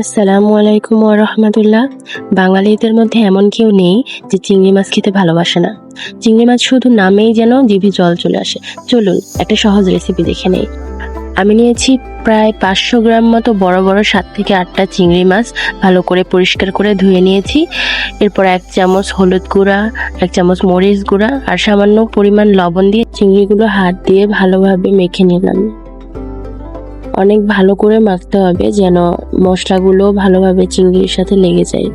আসসালামু আলাইকুম রহমতুল্লাহ। বাঙালিদের মধ্যে এমন কেউ নেই যে চিংড়ি মাছ খেতে ভালোবাসে না। চিংড়ি মাছ শুধু নামেই যেন জিভে জল চলে আসে। চলুন একটা সহজ রেসিপি দেখে নেই। আমি নিয়েছি প্রায় পাঁচশো গ্রাম মতো বড় বড় সাত থেকে আটটা চিংড়ি মাছ ভালো করে পরিষ্কার করে ধুয়ে নিয়েছি। এরপর এক চামচ হলুদ গুঁড়া, এক চামচ মরিচ গুঁড়া আর সামান্য পরিমাণ লবণ দিয়ে চিংড়িগুলো হাত দিয়ে ভালোভাবে মেখে নিলাম। অনেক ভালো করে মাখতে হবে যেন মশলাগুলো ভালোভাবে চিংড়ির সাথে লেগে যায়।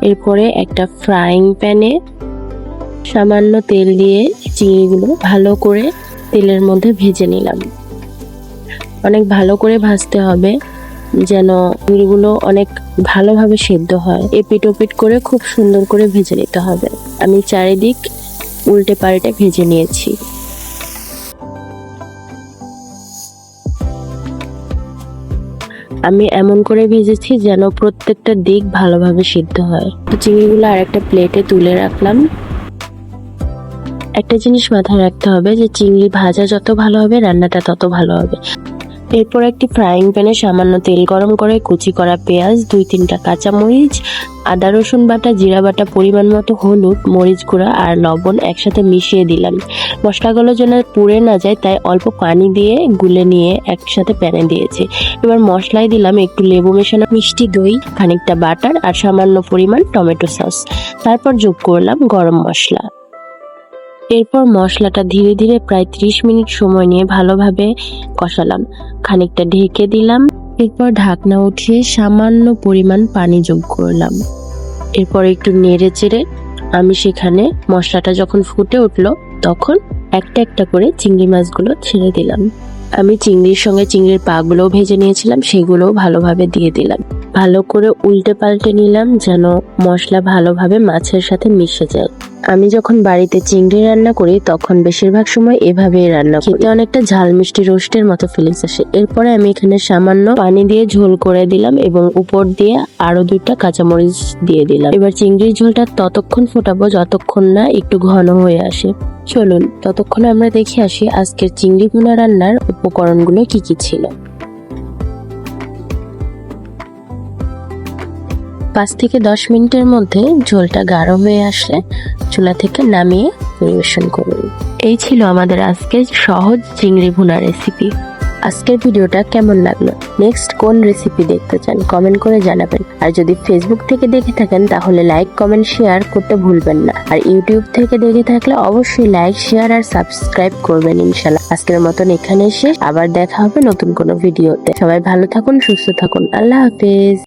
এরপরে একটা ফ্রাইং প্যানে সামান্য তেল দিয়ে চিংড়িগুলো ভালো করে তেলের মধ্যে ভেজে নিলাম। অনেক ভালো করে ভাজতে হবে যেন চিংড়িগুলো অনেক ভালোভাবে সেদ্ধ হয়। এপিট ওপিট করে খুব সুন্দর করে ভেজে নিতে হবে। আমি চারিদিক উল্টে পাল্টে ভেজে নিয়েছি। আমি এমন করে ভেজেছি যেন প্রত্যেকটা দিক ভালোভাবে সিদ্ধ হয়। তো চিংড়িগুলো আর একটা প্লেটে তুলে রাখলাম। একটা জিনিস মাথায় রাখতে হবে যে, চিংড়ি ভাজা যত ভালো হবে, রান্নাটা তত ভালো হবে। এরপর একটি ফ্রাইং প্যানে সামান্য তেল গরম করে কুচি করা পেঁয়াজ, দুই তিনটা কাঁচামরিচ, আদা, রসুন বাটা, জিরা বাটা, পরিমাণ মতো হলুদ, মরিচ গুঁড়া আর লবণ একসাথে মিশিয়ে দিলাম। মশলাগুলো যেন পুড়ে না যায়, তাই অল্প পানি দিয়ে গুলে নিয়ে একসাথে প্যানে দিয়েছি। এবার মশলায় দিলাম একটু লেবু মেশানো মিষ্টি দই, খানিকটা বাটার আর সামান্য পরিমাণ টমেটো সস। তারপর যোগ করলাম গরম মশলা। এরপর মশলাটা ধীরে ধীরে প্রায় ত্রিশ মিনিট সময় নিয়ে ভালোভাবে কষালাম। খানিকটা ঢেকে দিলাম। এরপর ঢাকনা উঠিয়ে সামান্য পরিমাণ পানি যোগ করলাম। এরপর একটু নেড়ে চেড়ে আমি সেখানে মশলাটা যখন ফুটে উঠল, তখন একটা একটা করে চিংড়ি মাছগুলো ছেড়ে দিলাম। আমি চিংড়ির সঙ্গে চিংড়ির পাগুলোও ভেজে নিয়েছিলাম, সেগুলোও ভালোভাবে দিয়ে দিলাম। ভালো করে উল্টে পাল্টে নিলাম যেন মশলা ভালোভাবে মাছের সাথে মিশে যায়। আমি যখন বাড়িতে চিংড়ি রান্না করি, তখন বেশিরভাগ সময় এভাবেই রান্না করি। খেতে অনেকটা ঝাল মিষ্টি রোস্টের মতো ফিলিংস আসে। এরপরে আমি এখানে সামান্য পানি দিয়ে ঝোল করে দিলাম এবং উপর দিয়ে আরও দুইটা কাঁচামরিচ দিয়ে দিলাম। এবার চিংড়ির ঝোলটা ততক্ষণ ফোটাবো যতক্ষণ না একটু ঘন হয়ে আসে। চলুন, ততক্ষণ আমরা দেখে আসি আজকের চিংড়ি ভুনা রান্নার উপকরণগুলো কি কি ছিল। পাঁচ থেকে দশ মিনিটের মধ্যে ঝোলটা গাঢ় হয়ে আসলে চুলা থেকে নামিয়ে পরিবেশন করুন। এই ছিল আমাদের আজকের সহজ চিংড়ি ভুনা রেসিপি আজকের ভিডিওটা কেমন লাগল? নেক্সট কোন রেসিপি দেখতে চান কমেন্ট করে জানাবেন। আর যদি ফেসবুক থেকে দেখে থাকেন, তাহলে লাইক কমেন্ট শেয়ার করতে ভুলবেন না। আর ইউটিউব থেকে দেখে থাকলে অবশ্যই লাইক শেয়ার আর সাবস্ক্রাইব করবেন ইনশাল্লাহ আজকের মতন এখানে শেষ। আবার দেখা হবে নতুন কোনো ভিডিওতে। সবাই ভালো থাকুন, সুস্থ থাকুন। আল্লাহ হাফেজ।